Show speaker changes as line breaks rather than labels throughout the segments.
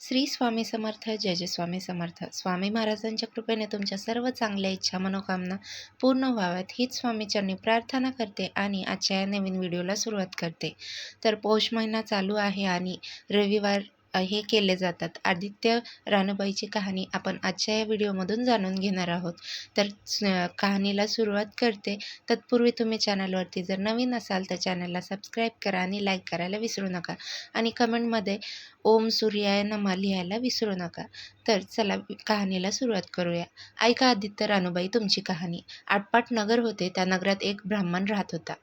श्री स्वामी समर्थ जय जय स्वामी समर्थ. स्वामी महाराजांच्या कृपेने तुमच्या सर्व चांगल्या इच्छा मनोकामना पूर्ण व्हाव्यात. हीच स्वामीचरणी प्रार्थना करते आणि आजच्या या नवीन व्हिडिओला सुरुवात करते. तर पौष महिना चालू आहे आणि रविवार हे केले जातात. आदित्य रानबाईची कहाणी आपण आजच्या या व्हिडिओमधून जाणून घेणार आहोत. तर कहाणीला सुरुवात करते. तत्पूर्वी तुम्ही चॅनलवरती जर नवीन असाल तर चॅनलला सबस्क्राईब करा आणि लाईक करायला विसरू नका. आणि कमेंटमध्ये ओम सूर्याय नमा लिहायला विसरू नका. तर चला कहाणीला सुरुवात करूया. ऐका आदित्य रानूबाई तुमची कहाणी. आटपाट नगर होते त्या नगरात एक ब्राह्मण राहत होता.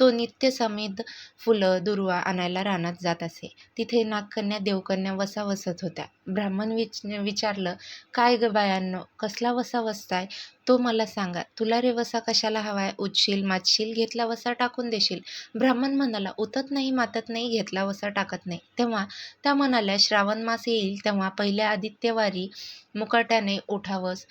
तो नित्य समेद फुलं दुर्वा आणायला रानात जात असे. तिथे नागकन्या देवकन्या वसा वसत होत्या. ब्राह्मण विच विचारलं काय ग बायांनो कसला वसा वसताय तो मला सांगा तुला रे वसा कशाला हवाय? उचशील माचशील घेतला वसा टाकून देशील? ब्राह्मण म्हणाला उतत नाही मातत नाही घेतला वसा टाकत नाही. तेव्हा त्या म्हणाल्या श्रावण मास येईल तेव्हा पहिल्या आदित्यवारी मुकाट्याने उठावंस.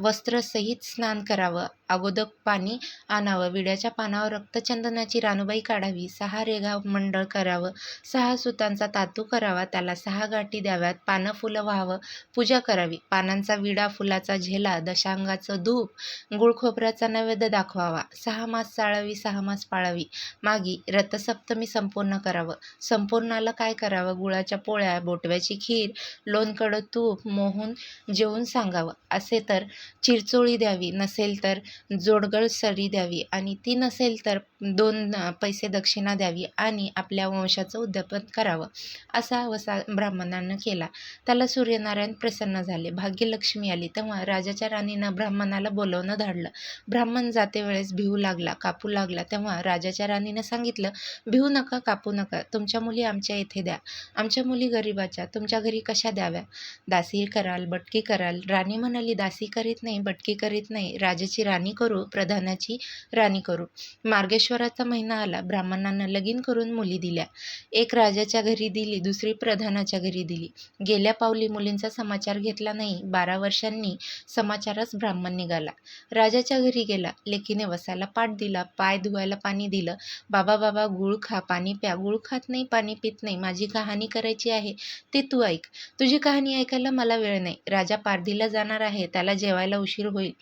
वस्त्रसहित स्नान करावं. अगोदर पाणी आणावं. विड्याच्या पानावर रक्तचंदनाची रानूबाई काढावी. सहा रेघा मंडळ करावं. सहा सुतांचा तातू करावा. त्याला सहा गाठी द्याव्यात. पानं फुलं व्हावं. पूजा करावी. पानांचा विडा फुलाचा झेला दशांगाचं धूप गुळ खोबऱ्याचा नैवेद्य दाखवावा. सहा मास चाळावी सहा मास पाळावी. मागी रथसप्तमी संपूर्ण करावं. संपूर्णाला काय करावं? गुळाच्या पोळ्या बोटव्याची खीर लोणकडं तूप मोहून जेवून सांगावं. असे तर चिरचोळी द्यावी नसेल तर जोडगळ सरी द्यावी आणि ती नसेल तर दोन पैसे दक्षिणा द्यावी आणि आपल्या वंशाचं उद्यापन करावं. असा वसा ब्राह्मणानं केला. त्याला सूर्यनारायण प्रसन्न झाले. भाग्यलक्ष्मी आली. तेव्हा राजाच्या राणीनं ब्राह्मणाला बोलवणं धाडलं. ब्राह्मण जाते वेळेस भिवू लागला कापू लागला. तेव्हा राजाच्या राणीनं सांगितलं भिवू नका कापू नका. तुमच्या मुली आमच्या इथे द्या. आमच्या मुली गरिबाच्या. तुमच्या घरी कशा द्याव्या? दासी कराल बट बटकी कराल. राणी म्हणाली दासी करीत नाही बटकी करीत नाही. राजाची राणी करू प्रधानाची राणी करू. मार्गेश्वराचा महिना आला. ब्राह्मणांना लगीन करून मुली दिल्या. एक राजाच्या घरी दिली दुसरी प्रधानाच्या घरी दिली. गेल्या पावली मुलींचा समाचार घेतला नाही. बारा वर्षांनी समाचारच ब्राह्मण निघाला. राजाच्या घरी गेला. लेकीने वसाला पाठ दिला. पाय धुवायला पाणी दिलं. बाबा बाबा गुळ खा पाणी प्या. गुळ खात नाही पाणी पित नाही. माझी कहाणी करायची आहे. ते तू ऐक. तुझी कहाणी ऐकायला मला वेळ नाही. राजा पारधीला जाणार आहे त्याला जेवायला उशीर होईल.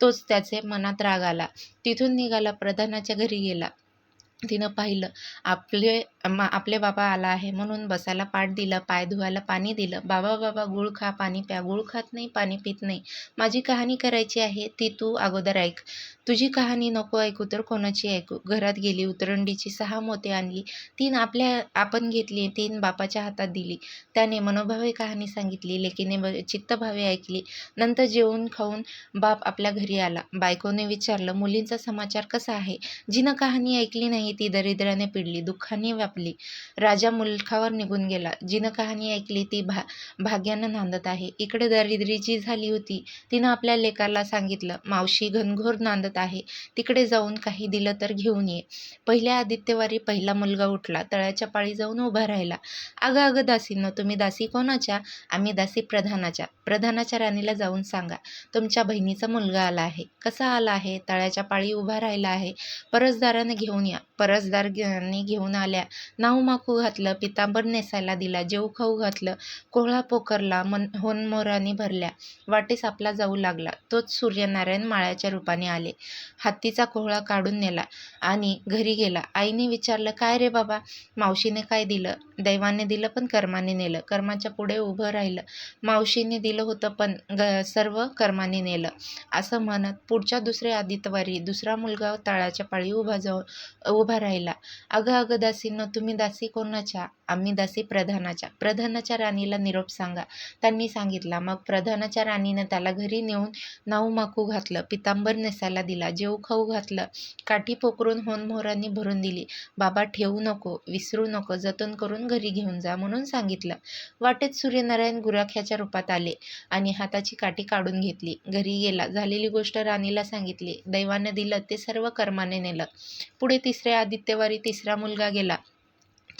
तोच त्याचे मनात राग आला. तिथून निघाला प्रधानाच्या घरी गेला. तिनं पाहिलं आपले मा आपले बाबा आला आहे. म्हणून बसायला पाठ दिलं पाय धुवायला पाणी दिलं. बाबा बाबा गुळ खा पाणी प्या. गुळ खात नाही पाणी पित नाही. माझी कहाणी करायची आहे ती तू अगोदर ऐक. तुझी कहाणी नको ऐकू तर कोणाची ऐकू? घरात गेली उतरंडीची सहा मोते आणली तीन आपल्या आपण घेतली तीन बापाच्या हातात दिली. त्याने मनोभावे कहाणी सांगितली लेकीने ब चित्तभावे ऐकली. नंतर जेवून खाऊन बाप आपल्या घरी आला. बायकोने विचारलं मुलींचा समाचार कसा आहे? जिनं कहाणी ऐकली नाही ती दरिद्राने पिडली दुःखाने व्यापली. राजा मुलखावर निघून गेला. जिनं कहाणी ऐकली ती भा भाग्यानं नांदत आहे. इकडे दरिद्रीची झाली होती. तिनं आपल्या लेकाला सांगितलं मावशी घनघोर नांदत आहे. तिकडे जाऊन काही दिलं तर घेऊन ये. पहिल्या आदित्यवारी पहिला मुलगा उठला. तळ्याच्या पाळी जाऊन उभा राहिला. अगं अगं दासींनो तुम्ही दासी कोणाच्या? आम्ही दासी प्रधानाच्या. प्रधानाच्या राणीला जाऊन सांगा. तुमच्या बहिणीचा मुलगा आला आहे. कसा आला आहे? तळ्याच्या पाळी उभा राहिला आहे. परसदाराने घेऊन या. परसदार घेऊन आल्या. नाव माकू घातलं. पितांबर नेसायला दिला. जेऊ खाऊ घातलं. कोहळा पोकरला मन होनमोराने भरल्या. वाटेस आपला जाऊ लागला. तोच सूर्यनारायण माळ्याच्या रूपाने आले. हत्तीचा कोहळा काढून नेला आणि घरी गेला. आईने विचारलं काय रे बाबा? मावशीने काय दिलं? दैवाने दिलं पण कर्माने नेलं. कर्माच्या पुढे उभं राहिलं. मावशीने दिलं होतं पण ग सर्व कर्माने नेलं. असं म्हणत पुढच्या दुसऱ्या आदितवारी दुसरा मुलगा तळाच्या पाळी उभा जाऊन उभा राहिला. अगं अगं दासीनं तुम्ही दासी कोणाच्या? आम्ही दासी प्रधानाच्या प्रधानाच्या राणीला निरोप सांगा. त्यांनी सांगितला मग प्रधानाच्या राणीनं त्याला घरी नेऊन नाऊ माकू घातलं पितांबर नेसायला दिला जेव खाऊ घातलं काठी पोकरून होनमोहरांनी भरून दिली बाबा ठेवू नको विसरू नको जतन करून घरी घेऊन जा म्हणून सांगितलं. वाटेत सूर्यनारायण गुराख्याच्या रूपात आले आणि हाताची काठी काढून घेतली. घरी गेला झालेली गोष्ट राणीला सांगितली. दैवानं दिलं ते सर्व कर्माने नेलं. पुढे तिसऱ्या आदित्यवारी तिसरा मुलगा गेला.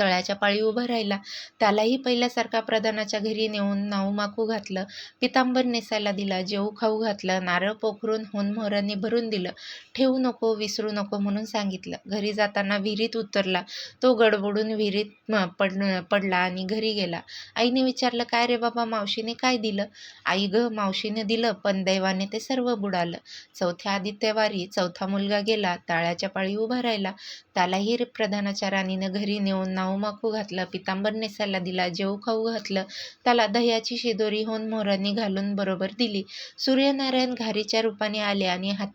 तळ्याच्या पाळी उभा राहिला. त्यालाही पहिल्यासारखा प्रधानाच्या घरी नेऊन नाऊमाकू घातलं. पितांबर नेसायला दिला. जेऊ खाऊ घातलं. नारळ पोखरून होनमोहरांनी भरून दिलं. ठेवू नको विसरू नको म्हणून सांगितलं. घरी जाताना विहिरीत उतरला. तो गडबडून विहिरीत पड पडला आणि घरी गेला. आईने विचारलं काय रे बाबा मावशीने काय दिलं? आई ग मावशीने दिलं पण दैवाने ते सर्व बुडालं. चौथ्या आदित्यवारी चौथा मुलगा गेला. तळ्याच्या पाळी उभा राहिला. त्यालाही प्रधानाच्या राणीनं घरी नेऊन नाऊमाकू घातलं पितांबर नेसायला दिला जेऊ खाऊ घातलं त्याला दह्याची शिदोरी होऊन मोहरांनी घालून बरोबर दिली. सूर्यनारायण घारीच्या रूपाने आले आणि हात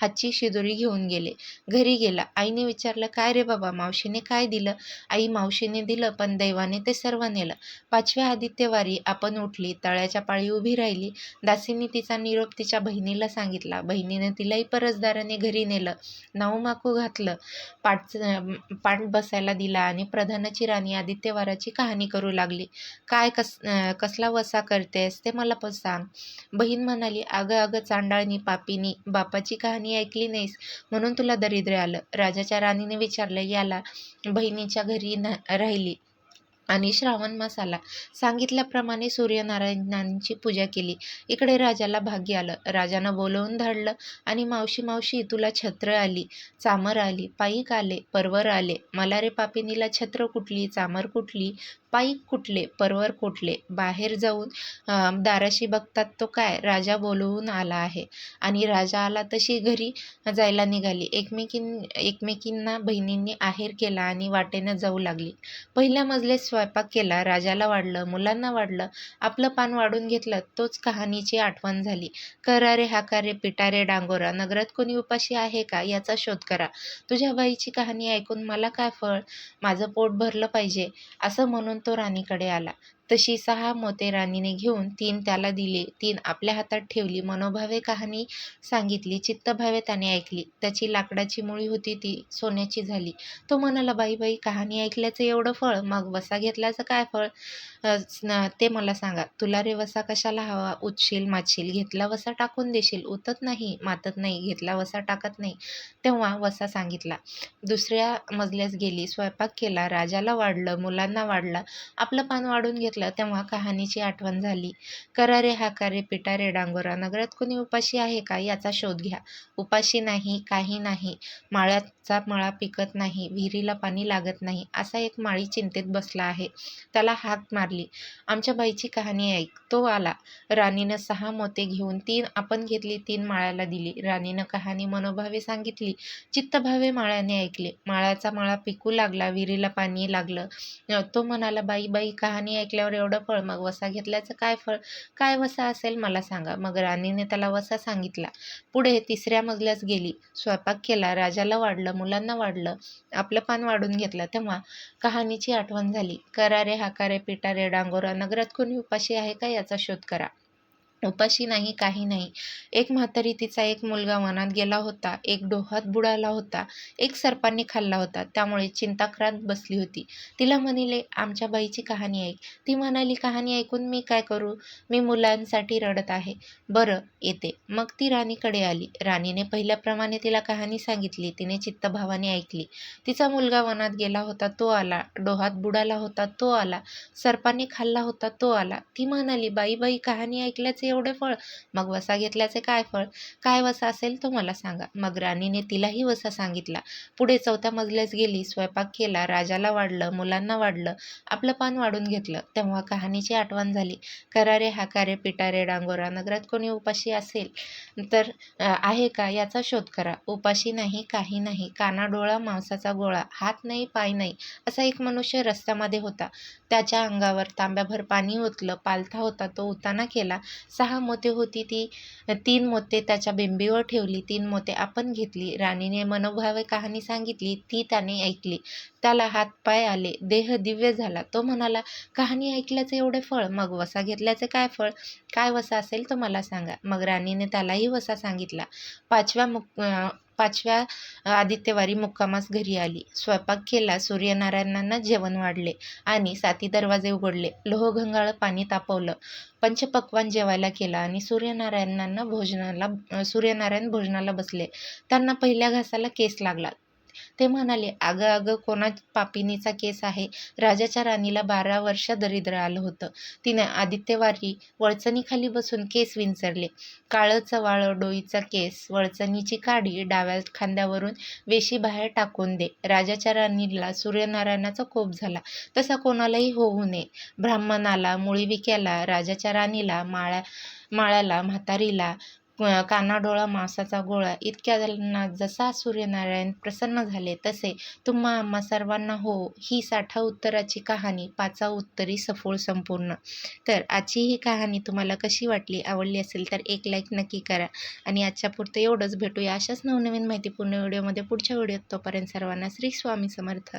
हातची शिदोरी घेऊन गेले. घरी गेला. आईने विचारलं काय रे बाबा मावशीने काय दिलं? आई मावशीने दिलं पण दैवाने ते सर्व नेलं. पाचव्या आदित्यवारी आपण उठली तळ्याच्या पाळी उभी राहिली. दासीने तिचा निरोप तिच्या बहिणीला सांगितला. बहिणीने तिलाही परसदाराने घरी नेलं. नाऊमाकू घातलं. पाट पाठ बसायला दिला आणि प्रधानाची राणी आदित्यवाराची कहाणी करू लागली. काय कस कसला वसा करतेस ते मला पण सांग बहीण म्हणाली अगं अगं चांडाळणी पापीनी बापाची कहाणी ऐकली नाहीस म्हणून तुला दरिद्र आलं. राजाच्या राणीने विचारलं याला बहिणीच्या घरी न राहिली. आणि श्रावण मसाला सांगितल्याप्रमाणे सूर्यनारायणांची पूजा केली. इकडे राजाला भाग्य आलं. राजानं बोलवून धाडलं आणि मावशी मावशी तुला छत्र आली चामर आली पायीक आले परवर आले. मला रे पापिनीला छत्र कुठली चामर कुठली पायीक कुठले परवर कुठले? बाहेर जाऊन दाराशी बघतात तो काय? राजा बोलवून आला आहे. आणि राजा आला तशी घरी जायला निघाली. एकमेकीं एकमेकींना बहिणींनी आहेर केला आणि वाटेनं जाऊ लागली. पहिल्या मजले स्व स्वयंपाक केला राजाला वाढलं मुलांना वाढलं आपलं पान वाढून घेतलं तोच कहाणीची आठवण झाली. करा रे हाका रे डांगोरा नगरात कोणी उपाशी आहे का याचा शोध करा. तुझ्या बाईची कहाणी ऐकून मला काय फळ माझं पोट भरलं पाहिजे असं म्हणून तो राणीकडे आला. तशी सहा मोते राणीने घेऊन तीन त्याला दिले. तीन आपल्या हातात ठेवली. मनोभावे कहाणी सांगितली. चित्तभावे त्याने ऐकली. त्याची लाकडाची मुळी होती ती सोन्याची झाली. तो म्हणाला बाई बाई कहाणी ऐकल्याचं एवढं फळ? मग वसा घेतल्याचं काय फळ? ते मला सांगा. तुला रे वसा कशाला हवा? उचशील माचशील? घेतला वसा टाकून देशील? उतत नाही मातत नाही घेतला वसा टाकत नाही. तेव्हा वसा सांगितला. दुसऱ्या मजल्यास गेली स्वयंपाक केला राजाला वाढलं मुलांना वाढलं आपलं पान वाढून घेतलं तेव्हा कहाणीची आठवण झाली. करा रे हाका रे पिटा रे डांगोरा नगरात कोणी उपाशी आहे का? याचा शोध घ्या. उपाशी नाही काही नाही. माळ्याचा मळा पिकत नाही विहिरीला पाणी लागत नाही असा एक माळी चिंतेत बसला आहे. त्याला हाक मारली. आमच्या बाईची कहाणी ऐक. तो आला. राणीनं सहा मोते घेऊन तीन आपण घेतली तीन माळ्याला दिली. राणीनं कहाणी मनोभावे सांगितली. चित्तभावे माळ्याने ऐकले. माळ्याचा माळा पिकू लागला विहिरीला पाणी लागलं. तो म्हणाला बाई बाई कहाणी ऐकल्यावर एवढं फळ मग वसा घेतल्याचं काय फळ? काय वसा असेल मला सांगा. मग राणीने त्याला वसा सांगितला. पुढे तिसऱ्या मजल्यास गेली. स्वयंपाक केला. राजाला वाढलं मुलांना वाढलं. आपलं पान वाढून घेतलं. तेव्हा कहाणीची आठवण झाली. करारे हाकारे पिटारे रे डांगोरा नगरात कोणी उपाशी आहे का याचा शोध करा. उपाशी नाही काही नाही. एक म्हातारी तिचा एक मुलगा वनात गेला होता एक डोहात बुडाला होता एक सर्पांनी खाल्ला होता त्यामुळे चिंताक्रांत बसली होती. तिला म्हणले आमच्या बाईची कहाणी ऐक. ती म्हणाली कहाणी ऐकून मी काय करू? मी मुलांसाठी रडत आहे. बरं येते. मग ती राणीकडे आली. राणीने पहिल्याप्रमाणे तिला कहाणी सांगितली. तिने चित्तभावाने ऐकली. तिचा मुलगा वनात गेला होता तो आला. डोहात बुडाला होता तो आला. सर्पांनी खाल्ला होता तो आला. ती म्हणाली बाई बाई कहाणी ऐकल्याचे एवढे फळ? मग वसा घेतल्याचे काय फळ? काय वसा असेल तो मला सांगा. मग राणीने तिलाही वसा सांगितला. पुढे चौथ्या मजल्यास गेली स्वयंपाक केला राजाला वाढलं मुलांना वाढलं आपलं पान वाढून घेतलं. तेव्हा कहाणीची आठवण झाली. करा रे पिटारे पिटा रे डांगोरा नगरात कोणी उपाशी असेल तर आहे का याचा शोध करा. उपाशी नाही काही नाही. काना डोळा मांसाचा गोळा हात नाही पाय नाही असा एक मनुष्य रस्त्यामध्ये होता. त्याच्या अंगावर तांब्याभर पाणी ओतलं. पालथा होता तो उताना केला. सहा मोते होती ती. तीन मोते त्याच्या बिंबीवर ठेवली. तीन मोते आपण घेतली. राणीने मनोभावे कहाणी सांगितली. ती त्याने ऐकली. त्याला हात पाय आले. देह दिव्य झाला. तो म्हणाला कहाणी ऐकल्याचे एवढे फळ? मग वसा घेतल्याचे काय फळ? काय वसा असेल तो मला सांगा. मग राणीने त्यालाही वसा सांगितला. पाचव्या मुक पाचव्या आदित्यवारी मुक्कामास घरी आली. स्वयंपाक केला सूर्यनारायणांना जेवण वाढले आणि साती दरवाजे उघडले. लोहगंगाळ पाणी तापवलं. पंचपक्वान जेवायला केला आणि सूर्यनारायणांना भोजनाला सूर्यनारायण भोजनाला बसले. त्यांना पहिल्या घासाला केस लागला. ते म्हणाले अगं अगं कोणा पापिनीचा केस आहे? राजाच्या राणीला बारा वर्ष दरिद्र आलं होतं. तिने आदित्यवारी वळचणीखाली बसून केस विंचरले. काळं चवाळ डोईचा केस वळचणीची काडी डाव्या खांद्यावरून वेशी बाहेर टाकून दे. राजाच्या राणीला सूर्यनारायणाचा कोप झाला. तसा कोणालाही होऊ नये. ब्राह्मणाला मुळीविक्याला राजाच्या राणीला माळ्या माळ्याला म्हातारीला कानाडोळा मांसाचा गोळा. इतक्यांना जसा सूर्यनारायण प्रसन्न झाले तसे तुम्हा आम्हा सर्वांना हो ही साठा उत्तराची कहाणी पाचा उत्तरी सफोळ संपूर्ण. तर आजची ही कहाणी तुम्हाला कशी वाटली आवडली असेल तर एक लाईक नक्की करा. आणि आजच्या पुरतं एवढंच भेटूया अशाच नवनवीन माहितीपूर्ण व्हिडिओमध्ये पुढच्या व्हिडिओत. तोपर्यंत सर्वांना श्री स्वामी समर्थ.